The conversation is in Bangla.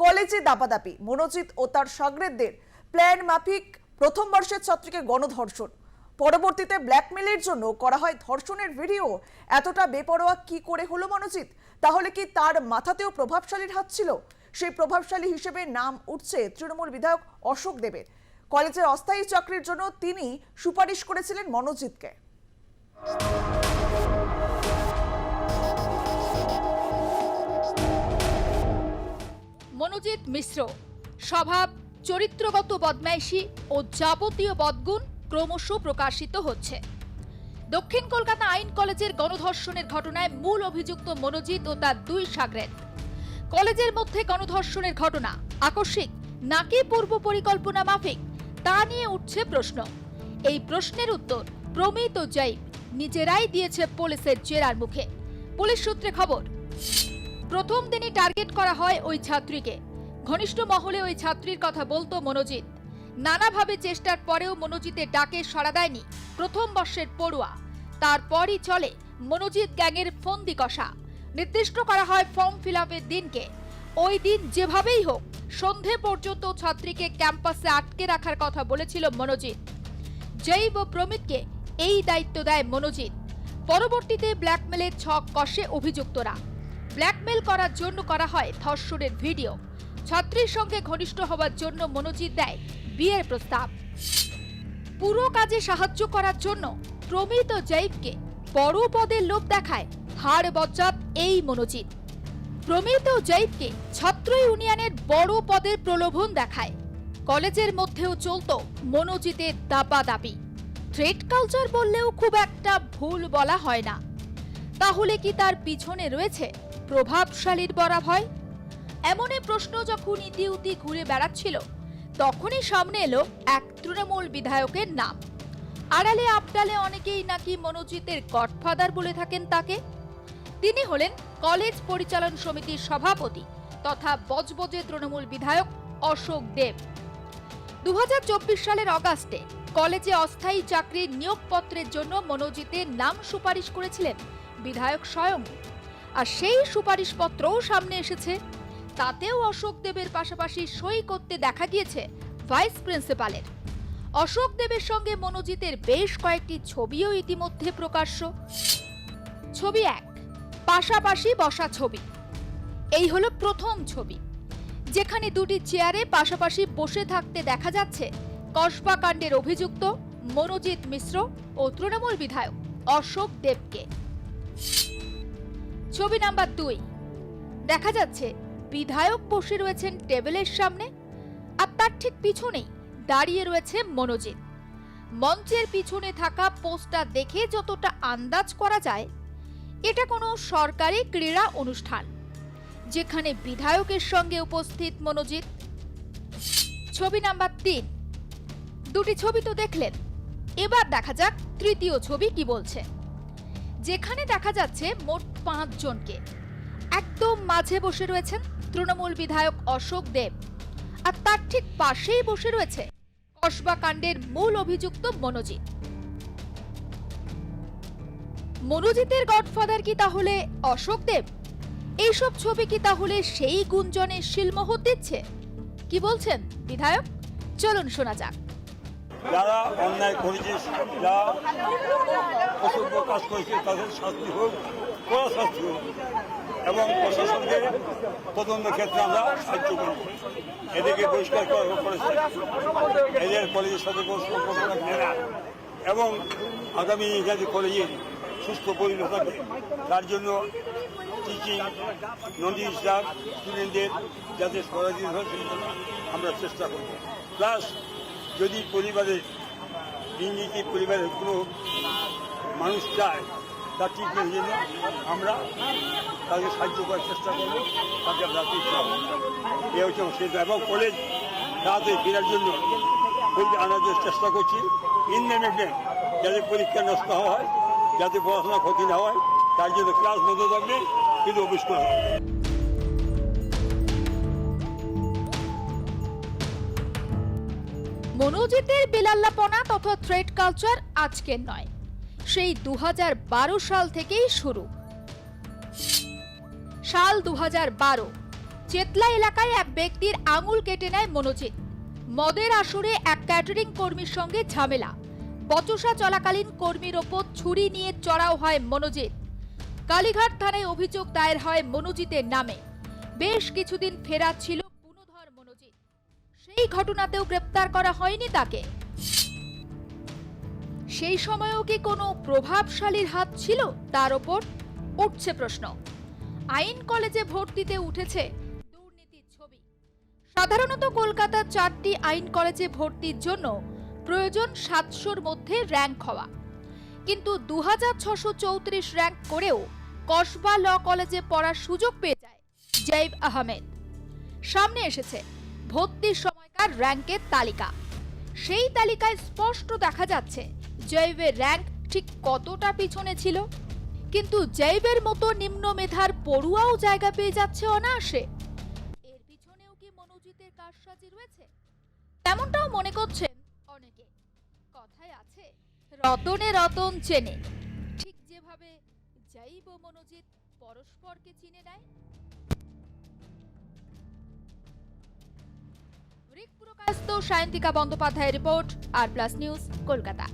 কলেজে দাপাদাপি। মনোজিৎ ও তার সগ্রেদদের প্ল্যান মাফিক প্রথম বর্ষের ছাত্রীকে গণধর্ষণ। পরবর্তীতে ব্ল্যাকমেলের জন্য করা হয় ধর্ষণের ভিডিও। এতটা বেপরোয়া কি করে হলো মনোজিৎ? তাহলে কি তার মাথাতেও প্রভাবশালীর হাত ছিল? সেই প্রভাবশালী হিসেবে নাম উঠছে তৃণমূল বিধায়ক অশোক দেবের। কলেজের অস্থায়ী চাকরির জন্য তিনি সুপারিশ করেছিলেন মনোজিৎকে। মনোজিৎ মিশ্র। স্বভাব, চরিত্রগত বদমাইশি ও যাবতীয় বদগুণ ক্রমশ প্রকাশিত হচ্ছে। দক্ষিণ কলকাতা আইন কলেজের গণধর্ষণের ঘটনায় মূল অভিযুক্ত মনোজিৎ ও তার দুই সাগরেদ কলেজের মধ্যে গণধর্ষণের ঘটনা আকস্মিক নাকি পূর্ব পরিকল্পনা মাফিক তা নিয়ে উঠছে প্রশ্ন। এই প্রশ্নের উত্তর প্রমিত জৈব নিজেরাই দিয়েছে পুলিশের জেরার মুখে। পুলিশ সূত্রে খবর প্রথম দিনই টার্গেট করা হয় ওই ছাত্রীকে। ঘনিষ্ঠ মহলে ওই ছাত্রীর কথা বলতো মনোজিৎ। নানাভাবে চেষ্টার পরেও মনোজিতের ডাকে সাড়া দেয়নি প্রথম বর্ষের পড়ুয়া। তারপরই চলে মনোজিৎ গ্যাংয়ের ফন্দি কষা। নির্দিষ্ট করা হয় ফর্ম ফিল দিনকে। ওই দিন যেভাবেই হোক, সন্ধে পর্যন্ত ছাত্রীকে ক্যাম্পাসে আটকে রাখার কথা বলেছিল মনোজিৎ। জৈব প্রমিতকে এই দায়িত্ব দেয় মনোজিৎ। পরবর্তীতে ব্ল্যাকমেলের ছক কষে অভিযুক্তরা। ব্ল্যাকমেল করার জন্য করা হয় ধর্ষণের ভিডিও। ছাত্রীর সঙ্গে ঘনিষ্ঠ হওয়ার জন্য মনোজিৎ দেয় বিয়ের প্রস্তাব। পুরো কাজে সাহায্য করার জন্য প্রমিত জৈবকে বড় পদের লোভ দেখায় হাড় বজ্জাত এই মনোজিৎ। প্রমিত জৈবকে ছাত্র ইউনিয়নের বড় পদের প্রলোভন দেখায়। কলেজের মধ্যেও চলতো মনোজিতের দাপাদাপি। থ্রেড কালচার বললেও খুব একটা ভুল বলা হয় না। তাহলে কি তার পিছনে রয়েছে প্রভাবশালীর বরা ভয় এমনই প্রশ্ন যখন ইতিউতি ঘুরে বেড়াচ্ছিল, তখনই সামনে এলো এক তৃণমূল বিধায়কের নাম। আড়ালে আপডালে অনেকেই নাকি মনোজিতের গডফাদার বলে থাকেন তাকে। তিনি হলেন কলেজ পরিচালন সমিতির সভাপতি তথা বজবজে তৃণমূল বিধায়ক অশোক দেব। দু হাজার চব্বিশ সালের অগাস্টে কলেজে অস্থায়ী চাকরির নিয়োগপত্রের জন্য মনোজিতের নাম সুপারিশ করেছিলেন বিধায়ক স্বয়ং। আর সেই সুপারিশপত্রও সামনে এসেছে। তাতেও অশোক দেবের পাশাপাশি সই করতে দেখা গিয়েছে ভাইস প্রিন্সিপালের। অশোক দেবের সঙ্গে মনোজিতের বেশ কয়েকটি ছবিও ইতিমধ্যে প্রকাশ্য। ছবি এক, পাশাপাশি বসা ছবি। এই হলো প্রথম ছবি। যেখানে দুটি চেয়ারে পাশাপাশি বসে থাকতে দেখা যাচ্ছে কসবা কাণ্ডের অভিযুক্ত মনোজিৎ মিশ্র ও তৃণমূল বিধায়ক অশোক দেবকে। ছবি নাম্বার দুই। দেখা যাচ্ছে বিধায়ক বসে রয়েছেন টেবিলের সামনে, আর তার ঠিক পিছনেই দাঁড়িয়ে রয়েছে মনোজিৎ। মঞ্চের পিছনে থাকা পোস্টার দেখে যতটা আন্দাজ করা যায়, এটা কোনো সরকারি ক্রীড়া অনুষ্ঠান, যেখানে বিধায়কের সঙ্গে উপস্থিত মনোজিৎ। ছবি নাম্বার তিন। দুটি ছবি তো দেখলেন। এবার দেখা যাক তৃতীয় ছবি কি বলছে। যেখানে দেখা যাচ্ছে মোট পাঁচজনকে। একদম মাঝে বসে রয়েছেন তৃণমূল বিধায়ক অশোক দেব। আর তার ঠিক পাশেই বসে রয়েছে কসবা কাণ্ডের মূল অভিযুক্ত মনোজিৎ। মনোজিতের গডফাদার কি তাহলে অশোক দেব? এইসব ছবি কি তাহলে সেই গুঞ্জনে শিলমোহর দিচ্ছে? কি বলছেন বিধায়ক? চলুন শোনা যাক। যারা অন্যায় করেছে যারা অসুখ প্রকাশ করেছে, তাদের শাস্তি হোক কড়া শাস্তি হোক, এবং প্রশাসনকে তদন্ত ক্ষেত্রে আমরা সাহায্য করব। এদেরকে পরিষ্কার করা করেছে। এদের কলেজের সাথে সম্পর্ক রাখবে না এবং আগামী যাতে কলেজে সুস্থ পরিণত থাকে তার জন্য টিচিং নদী স্টাফ স্টুডেন্টদের যাতে সরাসরি হয় সেই জন্য আমরা চেষ্টা করব। প্লাস যদি পরিবারের দুর্নীতি পরিবারের কোনো মানুষ চায় তার ট্রিটমেন্ট জন্য আমরা তাকে সাহায্য করার চেষ্টা করব, তাকে চেষ্টা করব এ হচ্ছে সিদ্ধান্ত। এবং কলেজ তাড়াতাড়ি ফেরার জন্য জন্য চেষ্টা করছি। ইনডেপেন্ডেন্ট যাতে পরীক্ষা নষ্ট হয়, যাতে পড়াশোনা ক্ষতি না হয়, তার জন্য ক্লাস বন্ধ থাকবে, কিন্তু অফিস করা মনোজিতের বেলাল্লাপনা তথা থ্রেড কালচার আজকের নয়। সেই দু সাল থেকেই শুরু। সাল দু চেতলা এলাকায় এক ব্যক্তির আঙুল কেটে নেয় মনোজিৎ। মদের আসরে এক ক্যাটারিং কর্মীর সঙ্গে ঝামেলা। বচসা চলাকালীন কর্মীর ওপর ছুরি নিয়ে চড়াও হয় মনোজিৎ। কালীঘাট থানায় অভিযোগ দায়ের হয় মনোজিতের নামে। বেশ কিছুদিন ফেরা ছিল সেই ঘটনাতেও গ্রেপ্তার করা হয়নি তাকে। সেই সময়েও কি কোনো প্রভাবশালীর হাত ছিল? তার ওপর উঠছে প্রশ্ন। আইন কলেজে ভর্তিতে উঠেছে দুর্নীতির ছবি। সাধারণত কলকাতার চারটি আইন কলেজে ভর্তির জন্য প্রয়োজন সাতশোর মধ্যে র্যাঙ্ক হওয়া। কিন্তু দু হাজার ছশো চৌত্রিশ র্যাঙ্ক করেও কসবা ল কলেজে পড়ার সুযোগ পেয়ে যায় জৈব আহমেদ। সামনে এসেছে, ভর্তির সময়কার র্যাঙ্কের তালিকা। সেই তালিকায় স্পষ্ট দেখা যাচ্ছে জৈবের র্যাঙ্ক ঠিক কতটা পিছনে ছিল। কিন্তু জৈবের মতো নিম্ন মেধার পড়ুয়াও জায়গা পেয়ে যাচ্ছে অনায়াসে। এর পিছনেও কি মনোজিতের কারসাজি রয়েছে? তেমনটাও মনে করছেন অনেকে। কথায় আছে, রতনে রতন চেনে। ঠিক যেভাবে জৈব মনোজিৎ পরস্পরকে চিনে নেয়। সায়ন্তিকা বন্দ্যোপাধ্যায়ের report R plus news Kolkata.